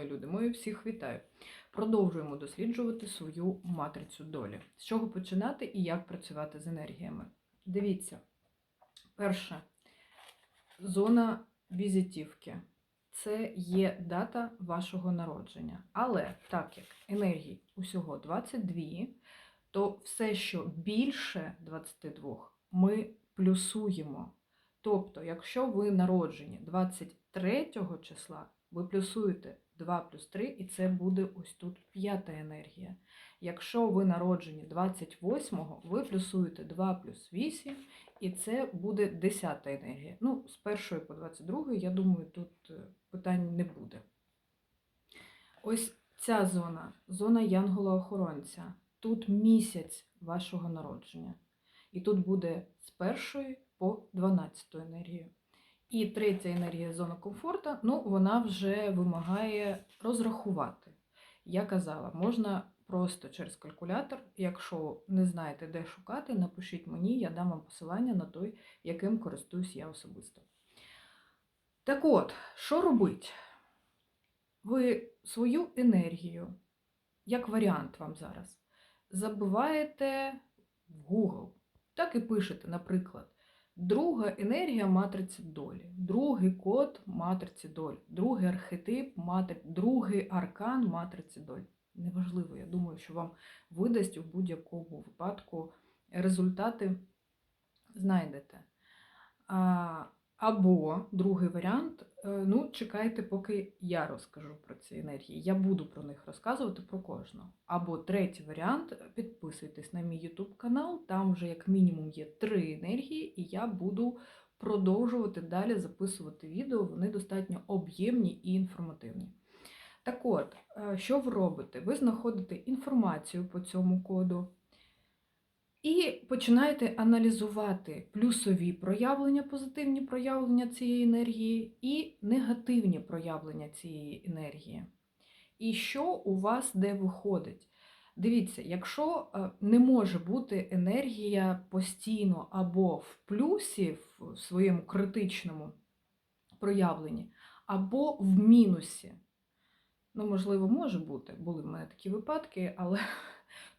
мої люди, мої всіх вітаю. Продовжуємо досліджувати свою матрицю долі. З чого починати і як працювати з енергіями. Дивіться, перше, зона візитівки. Це є дата вашого народження. Але так як енергій усього 22, то все, що більше 22, ми плюсуємо. Тобто, якщо ви народжені 23 числа, ви плюсуєте 2 плюс 3, і це буде ось тут п'ята енергія. Якщо ви народжені 28-го, ви плюсуєте 2 плюс 8, і це буде 10-та енергія. Ну, з першої по 22, я думаю, тут е, питань не буде. Ось ця зона, зона янгола-охоронця. Тут місяць вашого народження. І тут буде з першої по 12 енергію. І третя енергія зона комфорту, ну, вона вже вимагає розрахувати. Я казала, можна просто через калькулятор, якщо не знаєте, де шукати, напишіть мені, я дам вам посилання на той, яким користуюсь я особисто. Так от, що робить? Ви свою енергію, як варіант вам зараз, забиваєте в Google. Так і пишете, наприклад, друга енергія матриці долі, другий код матриці долі, другий архетип, матри... другий аркан матриці долі. Неважливо, я думаю, що вам видасть у будь-якому випадку результати знайдете. Або другий варіант, е, ну, чекайте, поки я розкажу про ці енергії. Я буду про них розказувати про кожну. Або третій варіант, підписуйтесь на мій YouTube канал, там вже як мінімум є три енергії, і я буду продовжувати далі записувати відео. Вони достатньо об'ємні і інформативні. Так от, е, що ви робите? Ви знаходите інформацію по цьому коду. І починаєте аналізувати плюсові проявлення, позитивні проявлення цієї енергії і негативні проявлення цієї енергії. І що у вас де виходить? Дивіться, якщо е, не може бути енергія постійно або в плюсі в своєму критичному проявленні, або в мінусі. Ну, можливо, може бути, були в мене такі випадки, але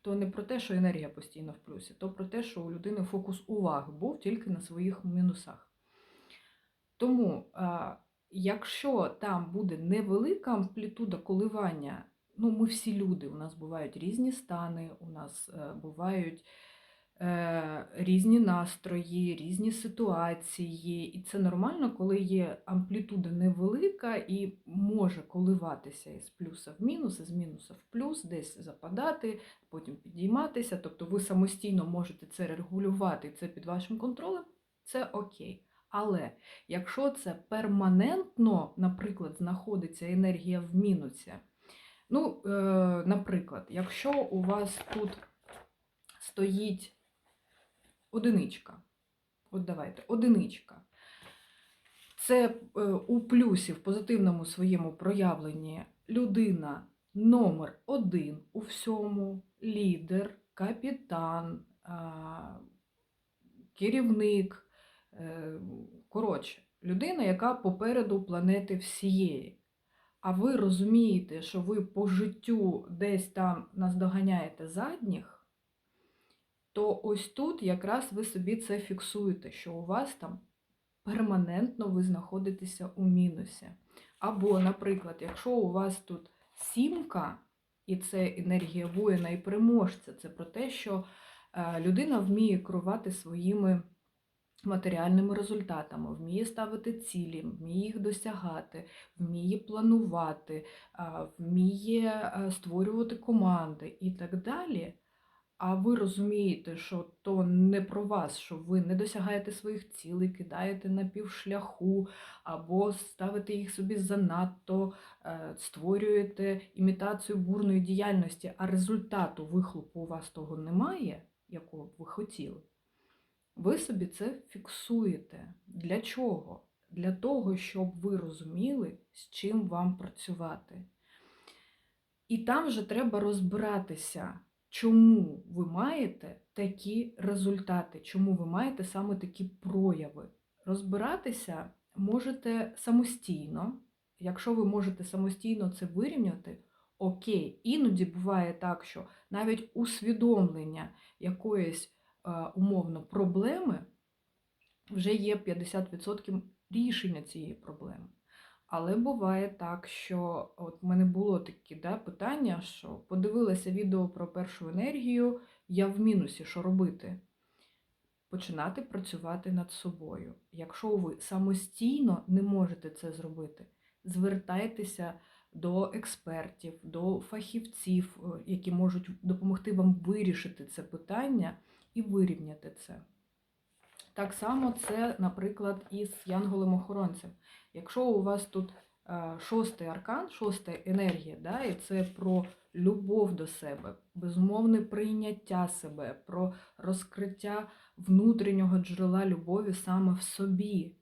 то не про те, що енергія постійно в плюсі, то про те, що у людини фокус уваги був тільки на своїх мінусах. Тому, якщо там буде невелика амплітуда коливання, ну, ми всі люди, у нас бувають різні стани, у нас е, бувають різні настрої, різні ситуації. І це нормально, коли є амплітуда невелика і може коливатися із плюса в мінус, із мінуса в плюс, десь западати, потім підійматися. Тобто ви самостійно можете це регулювати, це під вашим контролем, це окей. Але якщо це перманентно, наприклад, знаходиться енергія в мінусі, ну, е, наприклад, якщо у вас тут стоїть одиничка. От давайте, одиничка. Це е, у плюсі в позитивному своєму проявленні людина номер один у всьому, лідер, капітан, керівник. Е, коротше, людина, яка попереду планети всієї. А ви розумієте, що ви по життю десь там наздоганяєте задніх то ось тут якраз ви собі це фіксуєте, що у вас там перманентно ви знаходитеся у мінусі. Або, наприклад, якщо у вас тут сімка, і це енергія воїна і переможця, це про те, що е, людина вміє керувати своїми матеріальними результатами, вміє ставити цілі, вміє їх досягати, вміє планувати, вміє е, створювати команди і так далі а ви розумієте, що то не про вас, що ви не досягаєте своїх цілей, кидаєте на півшляху, або ставите їх собі занадто, е, створюєте імітацію бурної діяльності, а результату вихлопу у вас того немає, якого б ви хотіли. Ви собі це фіксуєте. Для чого? Для того, щоб ви розуміли, з чим вам працювати. І там вже треба розбиратися чому ви маєте такі результати, чому ви маєте саме такі прояви. Розбиратися можете самостійно, Якщо ви можете самостійно це вирівняти, окей. Іноді буває так, що навіть усвідомлення якоїсь е, умовно проблеми вже є 50% рішення цієї проблеми. Але буває так, що от в мене було таке да, питання, що подивилася відео про першу енергію, я в мінусі, що робити? Починати працювати над собою. Якщо ви самостійно не можете це зробити, звертайтеся до експертів, до фахівців, е, які можуть допомогти вам вирішити це питання і вирівняти це. Так само це, наприклад, із янголем-охоронцем. Якщо у вас тут е, шостий аркан, шоста енергія, да, і це про любов до себе, безумовне прийняття себе, про розкриття внутрішнього джерела любові саме в собі.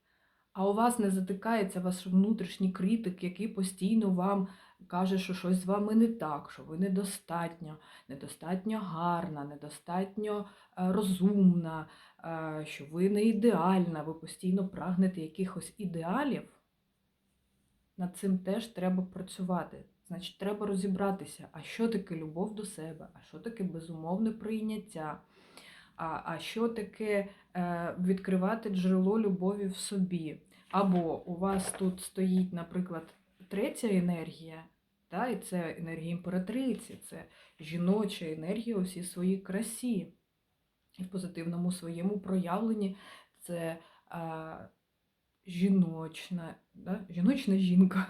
А у вас не затикається ваш внутрішній критик, який постійно вам каже, що щось з вами не так, що ви недостатньо, недостатньо гарна, недостатньо е, розумна, е, що ви не ідеальна, ви постійно прагнете якихось ідеалів. Над цим теж треба працювати. Значить, треба розібратися, а що таке любов до себе, а що таке безумовне прийняття, а, а що таке е, відкривати джерело любові в собі. Або у вас тут стоїть, наприклад, третя енергія, та, і це енергія імператриці, це жіноча енергія у всій своїй красі. І в позитивному своєму проявленні це а, жіночна, да? жіночна жінка,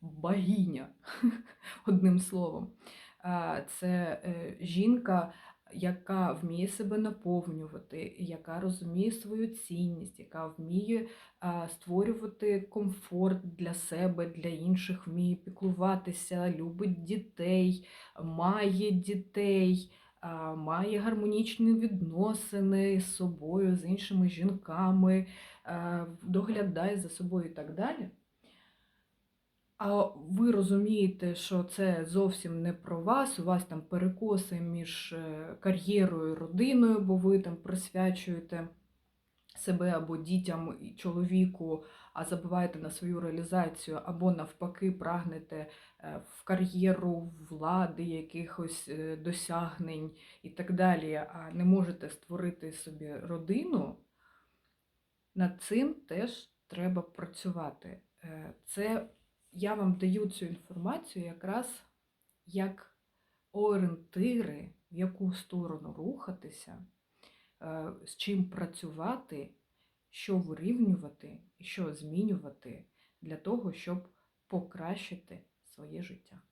богиня, одним словом. Це е, жінка, яка вміє себе наповнювати, яка розуміє свою цінність, яка вміє створювати комфорт для себе, для інших, вміє піклуватися, любить дітей, має дітей, має гармонічні відносини з собою, з іншими жінками, доглядає за собою і так далі. А ви розумієте, що це зовсім не про вас, у вас там перекоси між е, кар'єрою і родиною, бо ви там присвячуєте себе або дітям і чоловіку, а забуваєте на свою реалізацію, або навпаки, прагнете е, в кар'єру влади, якихось е, досягнень і так далі, а не можете створити собі родину, над цим теж треба працювати. Е, Це я вам даю цю інформацію якраз як орієнтири, в яку сторону рухатися, з чим працювати, що вирівнювати і що змінювати для того, щоб покращити своє життя.